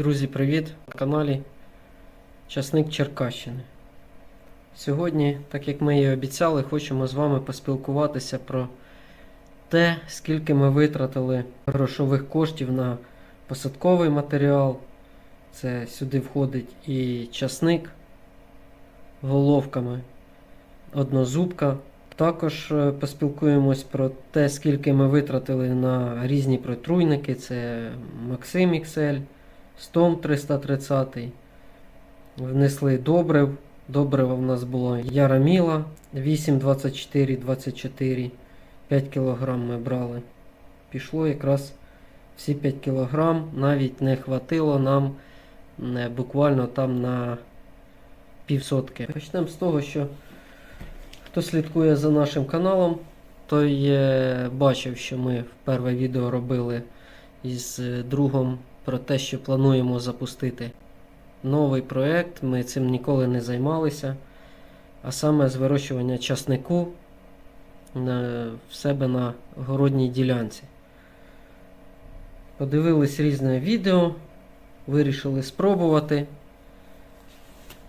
Друзі, привіт! На каналі Часник Черкащини. Сьогодні, так як ми і обіцяли, хочемо з вами поспілкуватися про те, скільки ми витратили грошових коштів на посадковий матеріал. Це сюди входить і часник головками, однозубка. Також е, поспілкуємось про те, скільки ми витратили на різні протруйники. Це Maxim XL, Стом 330. Внесли добрив. Добрива в нас було Яраміла 8, 24, 24. 5 кг ми брали. Пішло якраз всі 5 кг. Навіть не хватило нам е, буквально там на півсотки. Почнемо з того, що хто слідкує за нашим каналом, той е, бачив, що ми перше відео робили із е, другом про те, що плануємо запустити новий проєкт. Ми цим ніколи не займалися. А саме з вирощування часнику на, в себе на городній ділянці. Подивились різне відео, вирішили спробувати.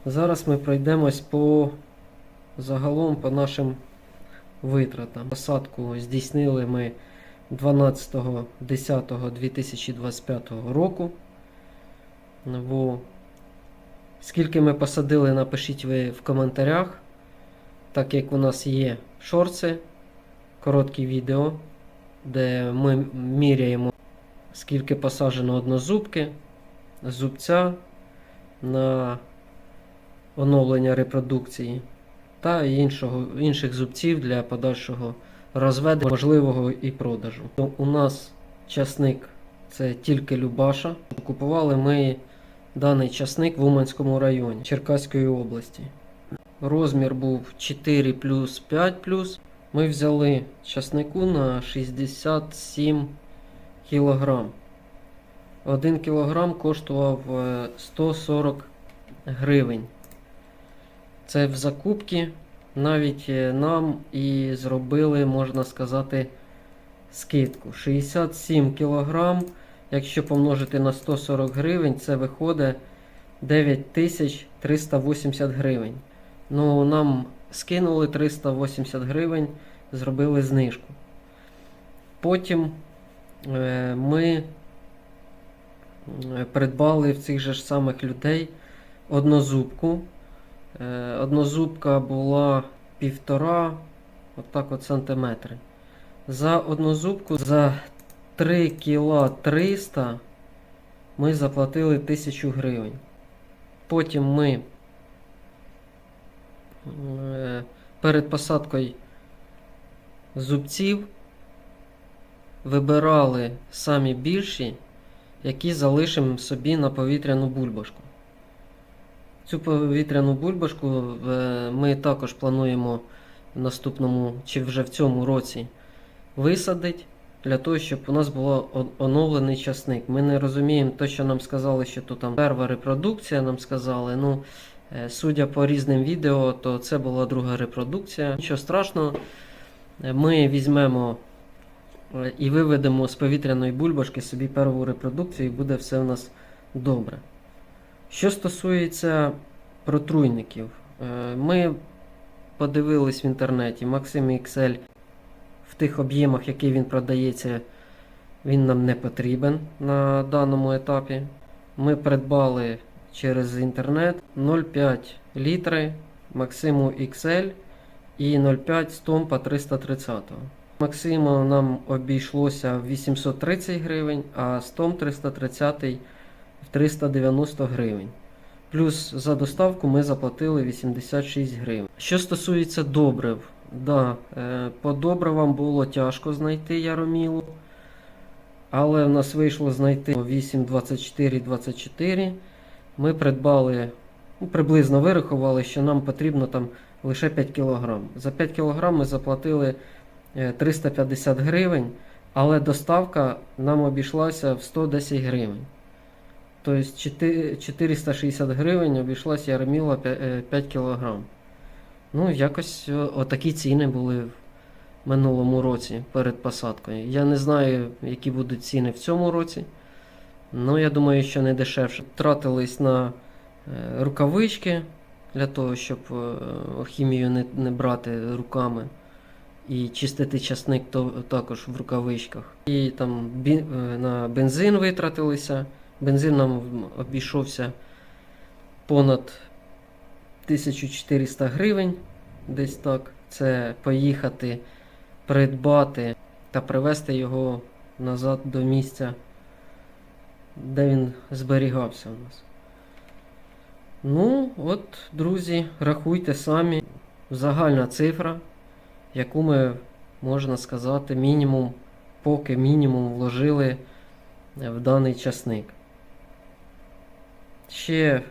Зараз ми пройдемось по загалом по нашим витратам. Посадку здійснили ми 12.10.2025 року. Во. Скільки ми посадили, напишіть ви в коментарях. Так як у нас є шорти, короткі відео, де ми міряємо, скільки посаджено однозубки, зубця на оновлення репродукції та іншого, інших зубців для подальшого розведення можливого і продажу. У нас часник це тільки Любаша. Купували ми даний часник в Уманському районі Черкаської області. Розмір був 4 плюс 5 плюс. Ми взяли часнику на 67 кг. 1 кг коштував е, 140 гривень. Це в закупці навіть е, нам і зробили, можна сказати, скидку. 67 кг, якщо помножити на 140 гривень, це виходить 9380 гривень. Ну, нам скинули 380 гривень, зробили знижку. Потім е, ми е, придбали в цих же ж самих людей однозубку. Е, Однозубка була півтора отак от сантиметри. За однозубку за 3 кіла 300 ми заплатили 1000 гривень. Потім ми е, перед посадкою зубців вибирали самі більші, які залишимо собі на повітряну бульбашку. Цю повітряну бульбашку е, ми також плануємо в наступному чи вже в цьому році висадити для того, щоб у нас був оновлений часник. Ми не розуміємо те, що нам сказали, що тут там перша репродукція, нам сказали. Ну, е, Судя по різним відео, то це була друга репродукція. Нічого страшного, е, ми візьмемо і виведемо з повітряної бульбашки собі перву репродукцію, і буде все у нас добре. Що стосується протруйників, е, ми подивились в інтернеті Maxim XL в тих об'ємах, які він продається, він нам не потрібен на даному етапі. Ми придбали через інтернет 0,5 літри Maximo XL і 0,5 стомпа 330. Максимо нам обійшлося 830 гривень, а стом 330 в 390 гривень. Плюс за доставку ми заплатили 86 гривень. Що стосується добрив, да, е, по добривам було тяжко знайти яромілу. Але в нас вийшло знайти 8, 24, 24. Ми придбали, ну, приблизно вирахували, що нам потрібно там лише 5 кг. За 5 кг ми заплатили е, 350 гривень, але доставка нам обійшлася в 110 гривень. Тобто 460 гривень обійшлася Яроміла 5 кг. Ну, якось отакі ціни були в минулому році перед посадкою. Я не знаю, які будуть ціни в цьому році. Ну, я думаю, що не дешевше. Тратились на е, рукавички для того, щоб е, хімію не, не брати руками. І чистити часник то, також в рукавичках. І там е, на бензин витратилися. Бензин нам обійшовся понад 1400 гривень. Десь так. Це поїхати, придбати та привезти його назад до місця, де він зберігався у нас. Ну, от, друзі, рахуйте самі. Загальна цифра, яку ми, можна сказати, мінімум, поки мінімум вложили в даний часник. Ще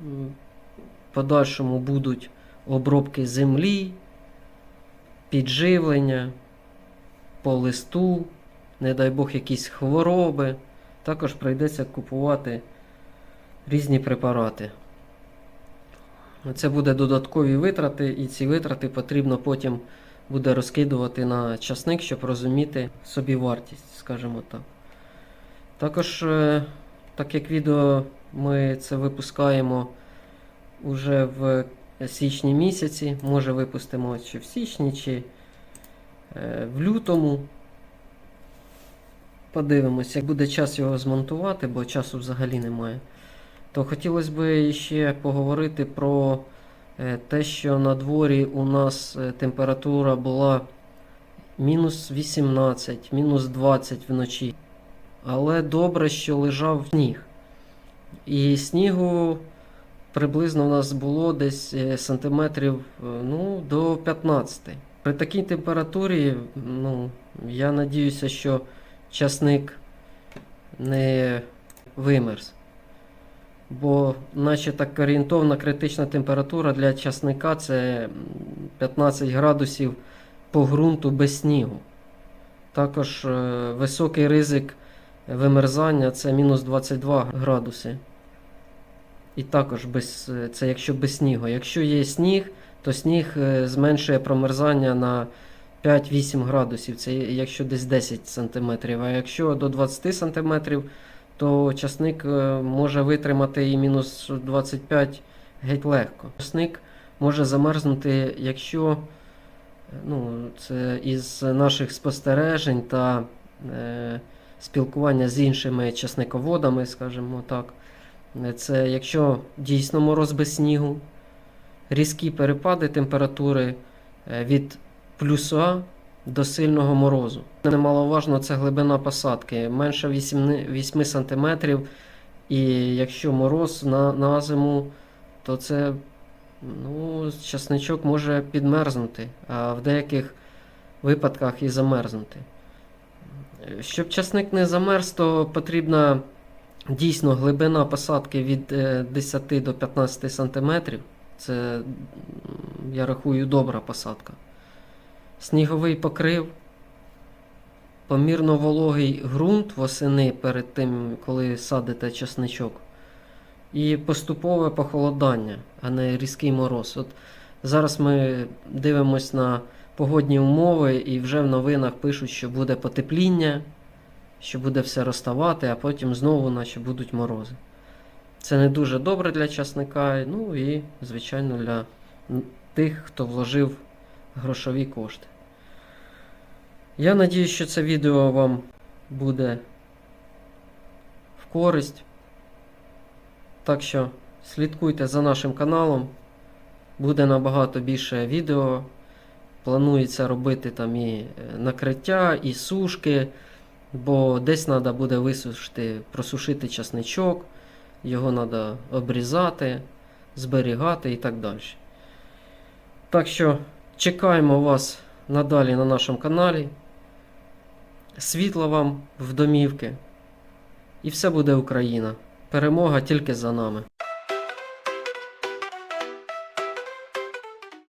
в подальшому будуть обробки землі, підживлення, по листу, не дай Бог, якісь хвороби. Також прийдеться купувати різні препарати. Це буде додаткові витрати, і ці витрати потрібно потім буде розкидувати на часник, щоб розуміти собі вартість, скажімо так. Також, е, так як відео ми це випускаємо уже в січні місяці, може випустимо чи в січні, чи е, в лютому. Подивимось, як буде час його змонтувати, бо часу взагалі немає. То хотілося б ще поговорити про е, те, що на дворі у нас е, температура була мінус 18, мінус 20 вночі. Але добре, що лежав сніг. І снігу приблизно у нас було десь е, сантиметрів е, ну, до 15. При такій температурі, ну, я надіюся, що часник не вимерз. Бо, наче так орієнтовна критична температура для часника це 15 градусів по ґрунту без снігу. Також е, високий ризик вимерзання це мінус 22 градуси. І також без, це якщо без снігу. Якщо є сніг, то сніг е, зменшує промерзання на 5-8 градусів. Це якщо десь 10 см. А якщо до 20 см, то часник е, може витримати і мінус 25 геть легко. Часник може замерзнути, якщо е, ну, це із наших спостережень та спілкування з іншими часниководами, скажімо так. Це якщо дійсно мороз без снігу, різкі перепади температури е, від плюса до сильного морозу. Немаловажно це глибина посадки, менше 8, 8 см. І якщо мороз на, на зиму, то це ну, часничок може підмерзнути, а в деяких випадках і замерзнути. Е, Щоб часник не замерз, то потрібна дійсно глибина посадки від е, 10 до 15 см. Це, я рахую, добра посадка. Сніговий покрив, помірно вологий ґрунт восени перед тим, коли садите часничок. І поступове похолодання, а не різкий мороз. От зараз ми дивимося на погодні умови, і вже в новинах пишуть, що буде потепління, що буде все розставати, а потім знову наче будуть морози. Це не дуже добре для часника, ну і, звичайно, для тих, хто вложив грошові кошти. Я надію, що це відео вам буде в користь. Так що слідкуйте за нашим каналом. Буде набагато більше відео. Планується робити там і е, накриття, і сушки, бо десь треба буде висушити, просушити часничок, його треба обрізати, зберігати і так далі. Так що чекаємо вас надалі на нашому каналі. Світла вам в домівки. І все буде Україна. Перемога тільки за нами.